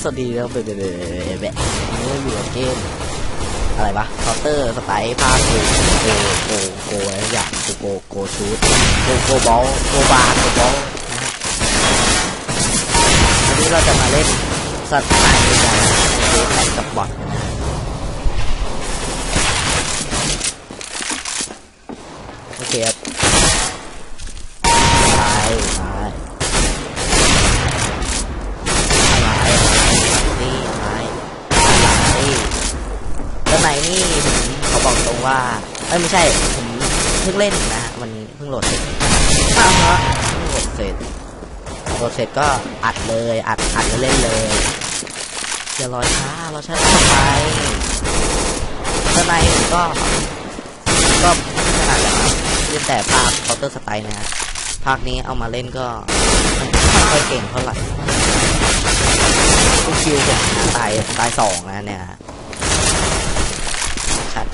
สวัสดีแล้วเบะเบะเบะเบะนี่อยู่กับเกมอะไรวะคาน์เตอร์สไตล์ภาคโกโกโกโกอะไรอย่างโกโกโกชูดโกโกบอลโกบาโกบอลนะฮะวันนี้เราจะมาเล่นสไตล์กันเกมแข่งกับบอทนะฮะโอเคครับไปไป อะไรอะไรนี่อะไรอะไรแล้วไหนนี่ผมเขาบอกตรง ว่าเอ้ยไม่ใช่ผมเพิ่งเล่นนะฮะวันนี้เพิ่งโหลดเสร็จอ่าฮะเพิ่งโหลดเสร็จโหลดเสร็จก็อัดเลยอัดอัดแล้วเล่นเลยอย่ารอช้ารอช้าทำไมแล้วไหนผมก็ก็ไม่ขนาดนั้นครับเล่นแต่ภาคเคาน์เตอร์สไตล์นะฮะภาคนี้เอามาเล่นก็ไม่ค่อยเก่งเท่าไหร่ลูกคิวผมตายตายสองนะเนี่ยฮะชัด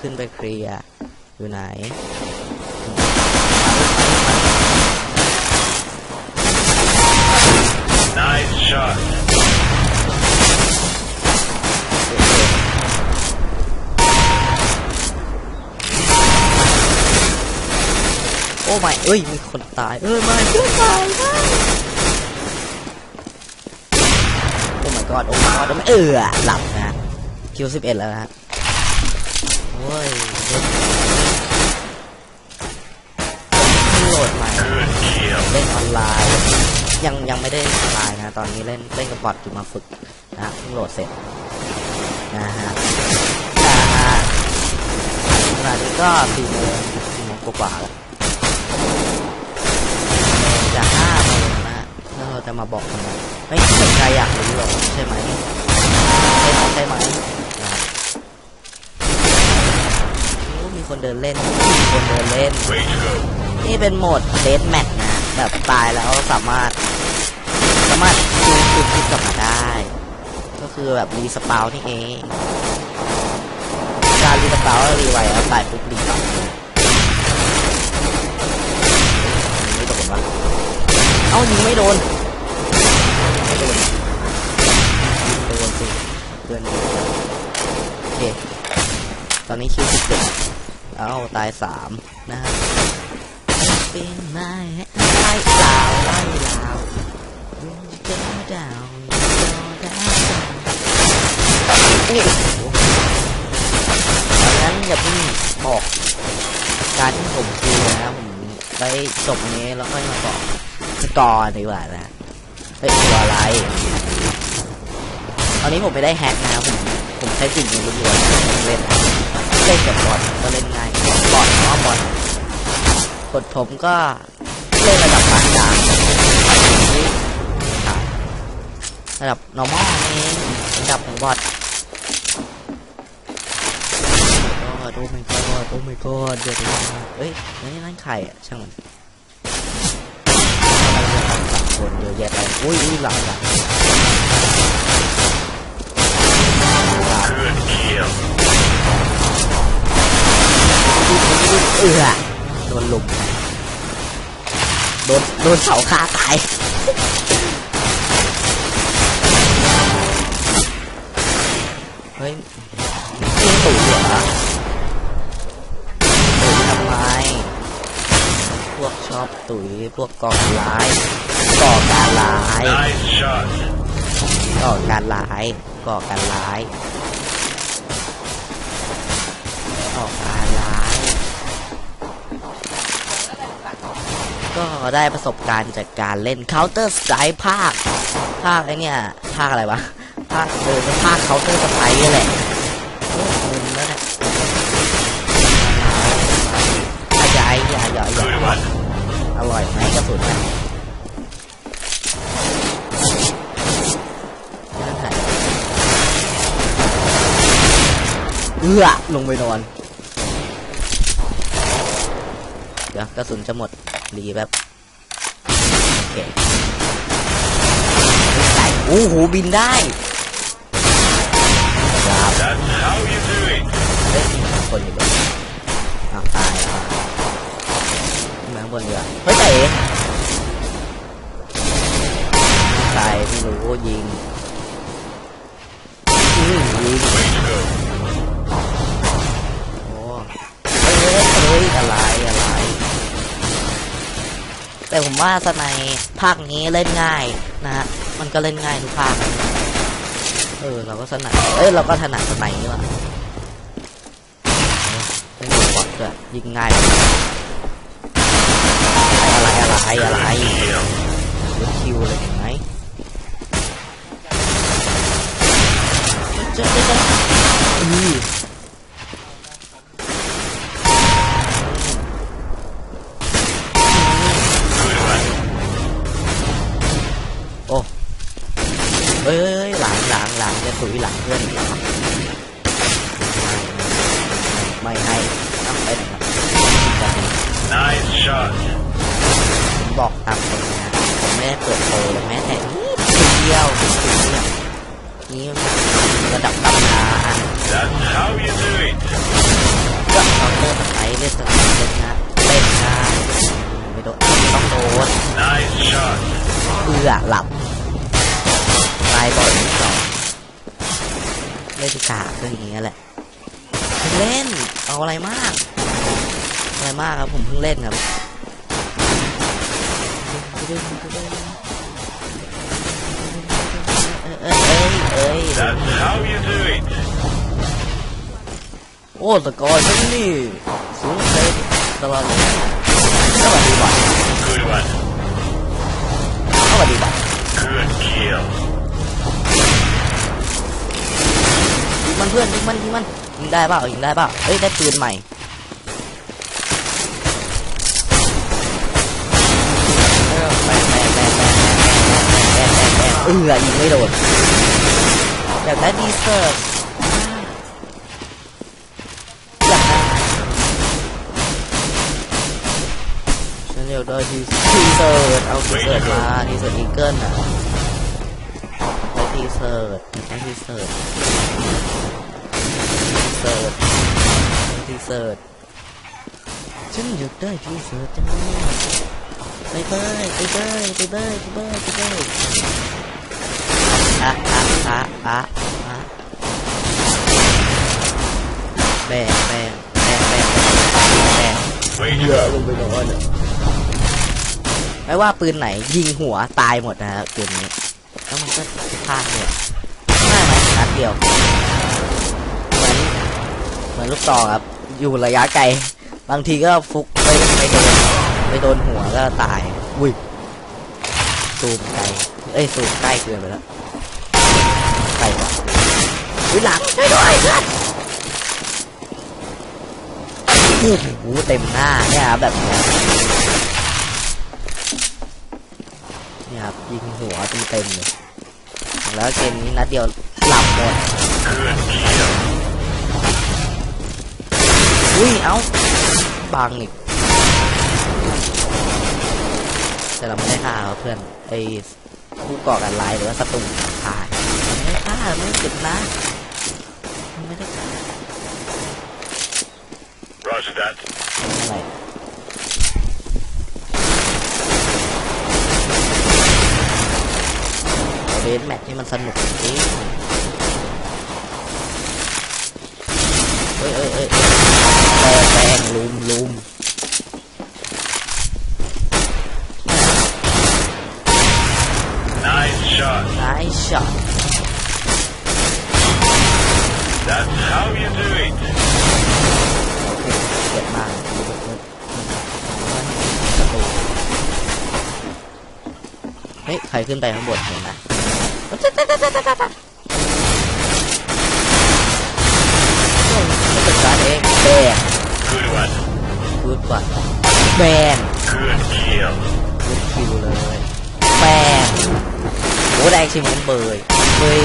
ขึ้นไปเคลียร์อยู่ไหน Nice shot. โอ้ไม่เอ้ย มีคนตาย เออไม่เพื่อนตายไม่โอ้ my god โอ้ my god โอ้ my เออหลับนะคิวสิบเอ็ดแล้วนะ โหลดใหม่เล่นออนไลน์ ยังยังไม่ได้ออนไลน์นะ ตอนนี้เล่นเล่นกับบอทอยู่มาฝึกนะเพิ่งโหลดเสร็จนะฮะนะฮะขณะนี้ก็สี่โมงสี่โมงกว่าแล้วจะห้าโมงนะแล้วเราจะมาบอกทำไมไม่มีใครอยากรู้หรอกใช่ไหมใช่ไหมใช่ไหมนะ คนเดินเล่นคนเดินเล่น นี่เป็นโหมดเดสแมทนะ แบบตายแล้วสามารถ สามารถคิวคิวคิวกลับมาได้ ก็คือแบบรีสปาวนี่เอง การรีสปาวรีไวแล้วตายปุ๊บรีกลับไม่โดนวะเอ้ายิงไม่โดนไม่โดนยิงโดนสิเพื่อนโอเคตอนนี้คิวสิบเจ็ด เอาตายสามนะฮะเป็นไม้ไล่ลาวไล่ลาวเจ้าดาวเจ้าดาวนี่ดังนั้นอย่าเพิ่งบอกการที่ผมคุยนะผมไปจบอันนี้แล้วค่อยมาบอกสกอร์ดีกว่านะเฮ้ยตัวอะไร ตอนนี้ผมไม่ได้แฮกนะผมผมใช้สิ่งนี้ล้วนๆเล่น เล่นกับบอทก็เล่นง่ายบอทเนาะบอทกดผมก็เล่นระดับปานกลางระดับ normal เองระดับของบอทโอ้ my god โอ้ my god เดี๋ยวดูเฮ้ยนี่นั่นใครอะช่างมันสามคนเยอะแยะไปอุ้ยอุ้ยหลังหลัง เอือโดนลุมโดนโดนเสาคาตายเฮ้ยยิงตู่เหรอตู่ทำไม พวกชอบตุ๋ยพวกก่อร้ายก่อการร้ายก่อการร้ายก่อการร้ายก่อการร้าย ก็ได้ประสบการณ์จากการเล่น Counter Strike ภาค ภาคไอเนี่ย ภาคอะไรวะ ภาคเออภาค Counter Strike นี่แหละโอ้มึนแล้วเนี่ยอายายอย่าอย่าอย่าอร่อยไหมกระสุนนะเอื้อลงไปนอน เดี๋ยวกระสุนจะหมดรีแบบโอเคโอ้โหบินได้ครับเฮ้ยคนอยู่บนอ้าวตายแล้วขึ้นมาบนเรือเฮ้ยแต่เอ๋ตายไม่รู้ยิง แต่ผมว่าสไนภาคนี้เล่นง่ายนะฮะมันก็เล่นง่ายทุกภาคเออเราก็สนัดเอ้ยเราก็ถนัดสไนนี่ว่ะไม่มีบอดด้วยยิงง่ายอะไรอะไรอะไรอะไรคิวเลยเห็นไหมเจ๊เจ๊เหลังจะถุยหลังเพื่อนอีกเหรอไม่ให้ต้องไปไหนครับ Nice shot. ผมบอกตามตรงนะผมไม่ได้เปิดโปรเลยแม้แต่นิดเดียวนิดเดียวนี่ระดับตำนาน That's how you do it. ก็เคาน์เตอร์สไตล์เล่นสไตล์เล่นนะเล่นนะไม่โดนต้องโดน Nice shot. เบื่อหลับตายบ่อยนิดสอง เล่นกาก็อย่างเงี้ยแหละเพิ่งเล่นเอาอะไรมาก อะไรมากครับผมเพิ่งเล่นครับเอ้ยเอ้ยเอ้ย That's how you do it. โอ้สกอร์ฉันนี่สูงเซฟตลอดเลยสวัสดีบ่ะ Good one. สวัสดีบ่ะ Good kill. เพื่อนยิงมันยิงมันยิงได้เปล่ายิงได้เปล่าเอ้ยได้ปืนใหม่เออยิงไม่โดนอยากได้ดีเซอร์อยากได้ฉันอยากได้ดีเซอร์เอาดีเซอร์มาดีเซอร์อีเกิลนะได้ดีเซอร์ได้ดีเซอร์ เสิร์ชทีเสิร์ชฉันอยากได้ทีเสิร์ชจังเลยไปเบยไปเบยไปเบยไปเบยไปอะอะอะอะอะแบงแบงแบงแบงแบง Way เยอะลงไปนอนอะไม่ว่าปืนไหนยิงหัวตายหมดนะฮะเกมนี้แล้วมันก็พลาดเนี่ยง่ายไหมนัดเดียว มือนลูกตองครับ อยู่ระยะไกล บางทีก็ฟุกไปไปโดนไปโดนหัวก็ตาย อุ้ยซูมไกล เอ้ยซูมใกล้เกินไปแล้วไกลกว่าอุ้ยหลังช่วยด้วยเพื่อนโอ้โหเต็มหน้าเนี่ยครับแบบเนี้ยเนี่ยครับยิงหัวเต็มเต็มๆเลยแล้วเกมนี้นัดเดียวหลับหมด Good kill. อุ้ย เอ้าบังอีกแต่เราไม่ได้ฆ่าเขาเพื่อนไอ้ผู้ก่อการร้ายหรือว่าศัตรูฆ่ามันไม่ได้ฆ่าไม่ได้เจ็บนะมันไม่ได้ฆ่า Roger that. อะไรเบสแมทที่มันสนุกจริงเอ้ยเอ้ยเอ้ย แปงแปงลุมลุม Nice shot. นายช็อต That's how you do it. โอเคเจ็บมากดูแบบนี้ประตูเฮ้ย ใครขึ้นไปข้างบนเห็นไหมไม่จัดการเองแบน Good one. พูดก่อนแบน Good kill. พูดคิวเลยแบนโอ้แดงชิมันเบยเบย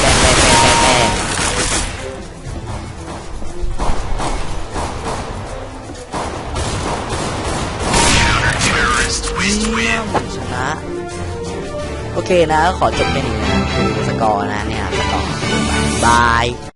แบนแบนแบนแบนแบนะโอเคนะ ขอจบแค่นี้นะคือสกอร์นะเนี่ย Bye.